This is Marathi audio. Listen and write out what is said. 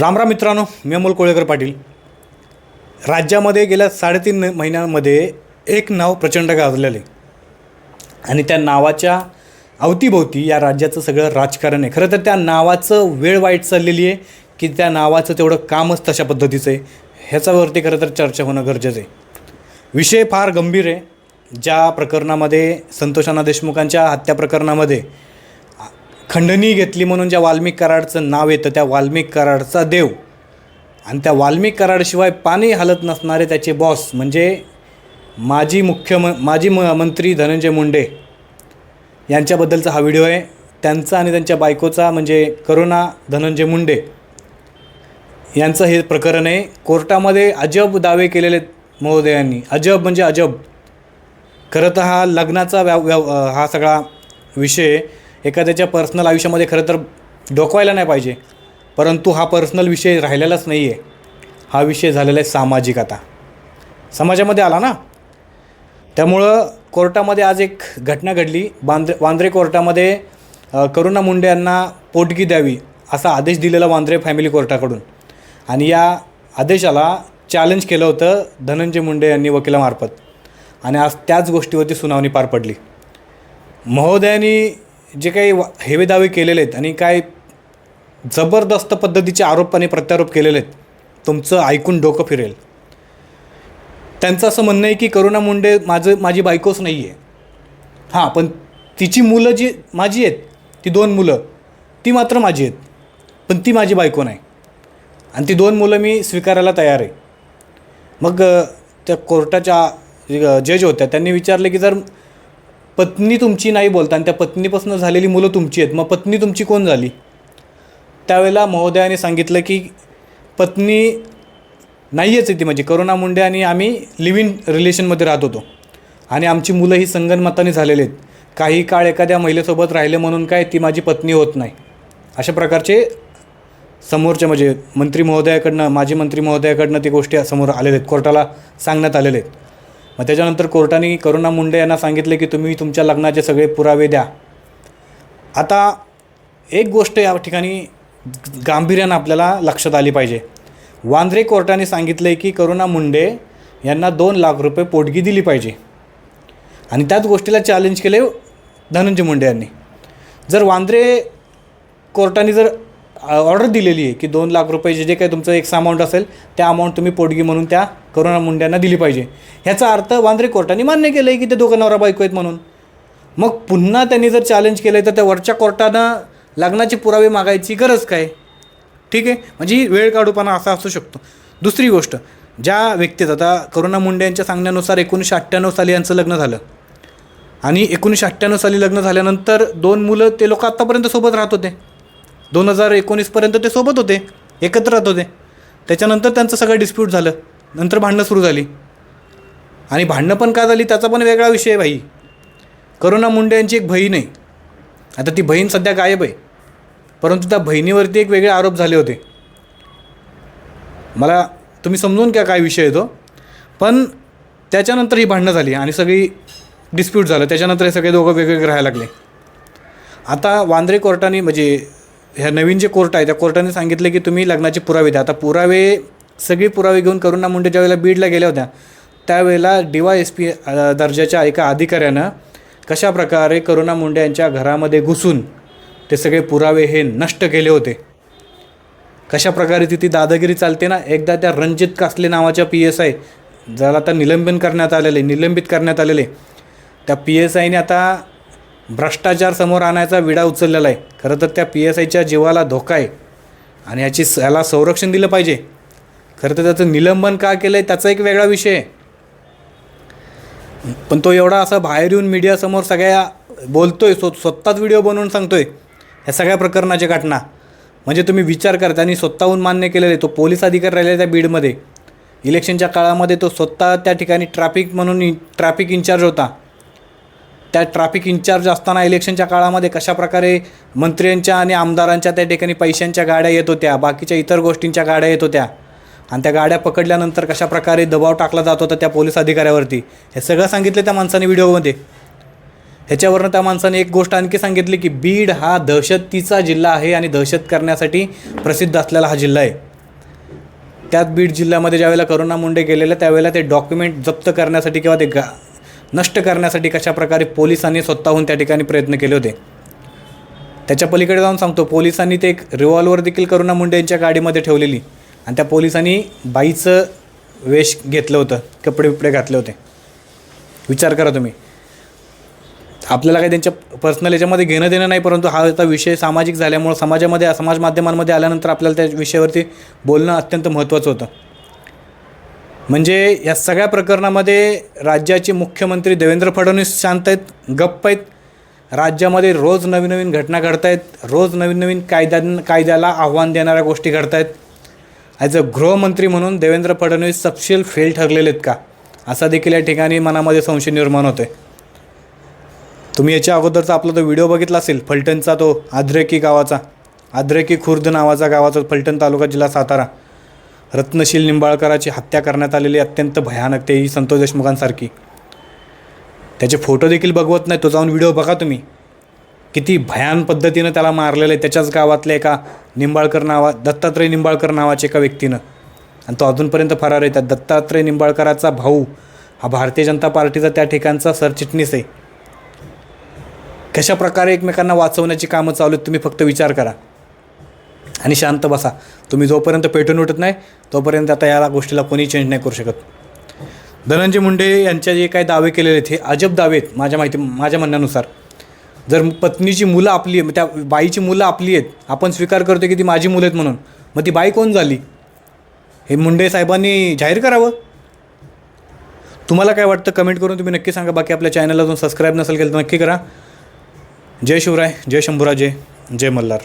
रामराम मित्रांनो मी अमोल कोळेकर पाटील. राज्यामध्ये गेल्या साडेतीन महिन्यांमध्ये एक नाव प्रचंड गाजलेलं आहे. आणि त्या नावाच्या अवतीभोवती या राज्याचं सगळं राजकारण आहे. खरं तर त्या नावाचं वेळ वाईट चाललेली आहे की त्या नावाचं तेवढं कामच तशा पद्धतीचं आहे. ह्याच्यावरती खरं तर चर्चा होणं गरजेचं आहे. विषय फार गंभीर आहे. ज्या प्रकरणामध्ये संतोषाना देशमुखांच्या हत्या प्रकरणामध्ये खंडणी घेतली म्हणून ज्या वाल्मिक कराडचं नाव येतं त्या वाल्मिक कराडचा देव. आणि त्या वाल्मिक कराडशिवाय पाणी हलत नसणारे त्याचे बॉस म्हणजे माजी मुख्यम माजी म मंत्री धनंजय मुंडे. यांच्याबद्दलचा हा व्हिडिओ आहे. त्यांचा आणि त्यांच्या बायकोचा म्हणजे करुणा धनंजय मुंडे. यांचं हे प्रकरण आहे. कोर्टामध्ये अजब दावे केलेले आहेत महोदयांनी. अजब म्हणजे अजब. खरं तर हा लग्नाचा व्याव व्याव हा सगळा विषय एखाद्याच्या पर्सनल आयुष्यामध्ये खरं तर डोकवायला नाही पाहिजे. परंतु हा पर्सनल विषय राहिलेलाच नाही आहे हा विषय झालेला आहे सामाजिक आता. समाजामध्ये आला ना? त्यामुळं कोर्टामध्ये आज एक घटना घडली. बांद्रे वांद्रे कोर्टामध्ये करुणा मुंडे यांना पोटगी द्यावी असा आदेश दिलेला वांद्रे फॅमिली कोर्टाकडून. आणि या आदेशाला चॅलेंज केलं होतं धनंजय मुंडे यांनी वकिलामार्फत. आणि आज त्याच गोष्टीवरती सुनावणी पार पडली. महोदयांनी जे काही हेवेदावे हेवे दावे केलेले आहेत आणि काय जबरदस्त पद्धतीचे आरोप आणि प्रत्यारोप केलेले आहेत तुमचं ऐकून डोकं फिरेल. त्यांचं असं म्हणणं आहे की करुणा मुंडे माझं माझी बायकोच नाही आहे हां पण तिची मुलं जी माझी आहेत ती दोन मुलं ती मात्र माझी आहेत पण ती माझी बायको नाही. आणि ती दोन मुलं मी स्वीकारायला तयार आहे. मग त्या कोर्टाच्या जज होत्या त्यांनी विचारले की जर पत्नी तुमची नाही बोलता आणि त्या पत्नीपासून झालेली मुलं तुमची आहेत. मग पत्नी तुमची कोण झाली? त्यावेळेला महोदयाने सांगितलं की पत्नी नाहीच आहे ती म्हणजे करुणा मुंडे आणि आम्ही लिव्ह इन रिलेशनमध्ये राहत होतो. आणि आमची मुलं ही संगनमताने झालेली आहेत. काही काळ एखाद्या महिलेसोबत राहिले म्हणून काय ती माझी पत्नी होत नाही. अशा प्रकारचे समोरच्या म्हणजे मंत्री महोदयाकडनं माजी मंत्री महोदयाकडनं ती गोष्टी समोर आलेल्या आहेत. कोर्टाला सांगण्यात आलेले आहेत. मग त्याच्यानंतर कोर्टाने करुणा मुंडे यांना सांगितले की तुम्ही तुमच्या लग्नाचे सगळे पुरावे द्या. आता एक गोष्ट या ठिकाणी गांभीर्यानं आपल्याला लक्षात आली पाहिजे. वांद्रे कोर्टाने सांगितलं आहे की करुणा मुंडे यांना दोन लाख रुपये पोटगी दिली पाहिजे. आणि त्याच गोष्टीला चॅलेंज केले धनंजय मुंडे यांनी. जर वांद्रे कोर्टाने जर ऑर्डर दिलेली आहे की दोन लाख रुपयाचे जे काही तुमचं एक अमाऊंट असेल त्या अमाऊंट तुम्ही पोटगी म्हणून त्या करोना मुंड्यांना दिली पाहिजे. ह्याचा अर्थ वांद्रे कोर्टाने मान्य केलं आहे की ते दोघं नवरा बायको आहेत म्हणून. मग पुन्हा त्यांनी जर चॅलेंज केलं तर त्या वरच्या कोर्टानं लग्नाचे पुरावे मागायची गरज काय? ठीक आहे? म्हणजे ही वेळ काढूपणा असा असू शकतो. दुसरी गोष्ट ज्या व्यक्तीत आता करुणा मुंडे यांच्या सांगण्यानुसार एकोणीसशे अठ्ठ्याण्णव साली यांचं लग्न झालं आणि एकोणीसशे अठ्ठ्याण्णव साली लग्न झाल्यानंतर दोन मुलं ते लोक आत्तापर्यंत सोबत राहत होते. दोन हजार एकोणीसपर्यंत ते सोबत होते एकत्र राहत होते. त्याच्यानंतर त्यांचं सगळं डिस्प्यूट झालं. नंतर भांडणं सुरू झाली. आणि भांडणं पण का झाली त्याचा पण वेगळा विषय आहे भाई. करुणा मुंडे यांची एक बहीण आहे. आता ती बहीण सध्या गायब आहे. परंतु त्या बहिणीवरती एक वेगळे आरोप झाले होते. मला तुम्ही समजून घ्या काय विषय येतो पण त्याच्यानंतर ही भांडणं झाली आणि सगळी डिस्प्यूट झालं. त्याच्यानंतर हे सगळे दोघं वेगवेगळे राहायला लागले. आता वांद्रे कोर्टाने म्हणजे ह्या नवीन जे कोर्ट आहे त्या कोर्टाने सांगितले की तुम्ही लग्नाचे पुरावे द्या. आता पुरावे सगळे पुरावे घेऊन करुणा मुंडे ज्यावेळेला बीडला गेल्या होत्या त्यावेळेला डी वाय एस पी दर्जाच्या एका अधिकाऱ्यानं कशा प्रकारे करुणा मुंडे यांच्या घरामध्ये घुसून ते सगळे पुरावे हे नष्ट केले होते? कशा प्रकारे तिथे दादागिरी चालते ना? एकदा त्या रणजित कासले नावाच्या पी एस आय ज्याला आता निलंबन करण्यात आलेले निलंबित करण्यात आलेले त्या पी एस आयने आता भ्रष्टाचार समोर आणायचा विडा उचललेला आहे. खरं तर त्या पी एस आयच्या जीवाला धोका आहे. आणि याची याला संरक्षण दिलं पाहिजे. खरं तर त्याचं निलंबन का केलं आहे त्याचा एक वेगळा विषय आहे. पण तो एवढा असा बाहेर येऊन मीडियासमोर सगळ्या बोलतोय स्व स्वतःच व्हिडिओ बनवून सांगतोय. ह्या सगळ्या प्रकरणाच्या घटना. म्हणजे तुम्ही विचार करा त्यांनी स्वतःहून मान्य केलेले तो पोलीस अधिकारी राहिलेला त्या बीडमध्ये. इलेक्शनच्या काळामध्ये तो स्वतः त्या ठिकाणी ट्रॅफिक म्हणून ट्रॅफिक इन्चार्ज होता. त्या ट्रॅफिक इन्चार्ज असताना इलेक्शनच्या काळामध्ये कशा प्रकारे मंत्र्यांच्या आणि आमदारांच्या त्या ठिकाणी पैशांच्या गाड्या येत होत्या बाकीच्या इतर गोष्टींच्या गाड्या येत होत्या आणि त्या गाड्या पकडल्यानंतर कशाप्रकारे दबाव टाकला जात होता त्या पोलीस अधिकाऱ्यावरती हे सगळं सांगितलं त्या माणसाने व्हिडिओमध्ये. ह्याच्यावरनं त्या माणसाने एक गोष्ट आणखी सांगितली की बीड हा दहशतीचा जिल्हा आहे आणि दहशत करण्यासाठी प्रसिद्ध असलेला हा जिल्हा आहे. त्यात बीड जिल्ह्यामध्ये ज्यावेळेला करुणा मुंडे गेलेले त्यावेळेला ते डॉक्युमेंट जप्त करण्यासाठी किंवा ते गा नष्ट करण्यासाठी कशाप्रकारे पोलिसांनी स्वतःहून त्या ठिकाणी प्रयत्न केले होते? त्याच्या पलीकडे जाऊन सांगतो. पोलिसांनी ते एक रिव्हॉल्वर देखील करुणा मुंडे यांच्या गाडीमध्ये ठेवलेली. आणि त्या पोलिसांनी बाईचं वेश घेतलं होतं. कपडे बिपडे घातले होते. विचार करा तुम्ही. आपल्याला काही त्यांच्या पर्सनल याच्यामध्ये घेणं देणं नाही परंतु हा आता विषय सामाजिक झाल्यामुळं समाजामध्ये समाज माध्यमांमध्ये आल्यानंतर आपल्याला त्या विषयावरती बोलणं अत्यंत महत्त्वाचं होतं. म्हणजे या सगळ्या प्रकरणामध्ये राज्याचे मुख्यमंत्री देवेंद्र फडणवीस शांत आहेत गप्प आहेत. राज्यामध्ये रोज नवीन नवीन घटना घडत आहेत रोज नवीन नवीन कायद्या कायद्याला आव्हान देणाऱ्या गोष्टी घडत आहेत ॲज अ गृहमंत्री म्हणून देवेंद्र फडणवीस तपशील फेल ठरलेले आहेत का? असा देखील या ठिकाणी मनामध्ये संशय निर्माण होतो आहे तुम्ही याच्या अगोदरचा आपला तो व्हिडिओ बघितला असेल फलटणचा तो आद्रेकी गावाचा आद्रेकी खुर्द नावाचा गावाचा फलटण तालुका जिल्हा सातारा. रत्नशील निंबाळकराची हत्या करण्यात आलेली अत्यंत भयानक तेही संतोष देशमुखांसारखी. त्याचे फोटो देखील बघवत नाही तो जाऊन व्हिडिओ बघा तुम्ही. किती भयान पद्धतीनं त्याला मारलेलं आहे त्याच्याच गावातल्या एका निंबाळकर नावा दत्तात्रय निंबाळकर नावाच्या एका व्यक्तीनं. आणि तो अजूनपर्यंत फरार आहे त्या दत्तात्रय निंबाळकराचा भाऊ हा भारतीय जनता पार्टीचा त्या ठिकाणचा सरचिटणीस आहे. कशा प्रकारे एकमेकांना वाचवण्याची कामं चालू आहेत तुम्ही फक्त विचार करा. आणि शांत बसा. तुम्ही जोपर्यंत पेटून उठत नाही तोपर्यंत आता या गोष्टीला कोणी चेंज नाही करू शकत. धनंजय मुंडे यांच्या जे काही दावे केलेले आहेत हे अजब दावे आहेत माझ्या माहिती माझ्या म्हणण्यानुसार. जर पत्नीची मुलं आपली त्या बाईची मुलं आपली आहेत आपण स्वीकार करतो की ती माझी मुलं आहेत म्हणून मग ती बाई कोण झाली? हे मुंडे साहेबांनी जाहीर करावं? तुम्हाला काय वाटतं? कमेंट करून तुम्ही नक्की सांगा. बाकी आपल्या चॅनलला अजून सबस्क्राईब नसेल केलं तर नक्की करा. जय शिवराय जय शंभूराजे जय मल्हार.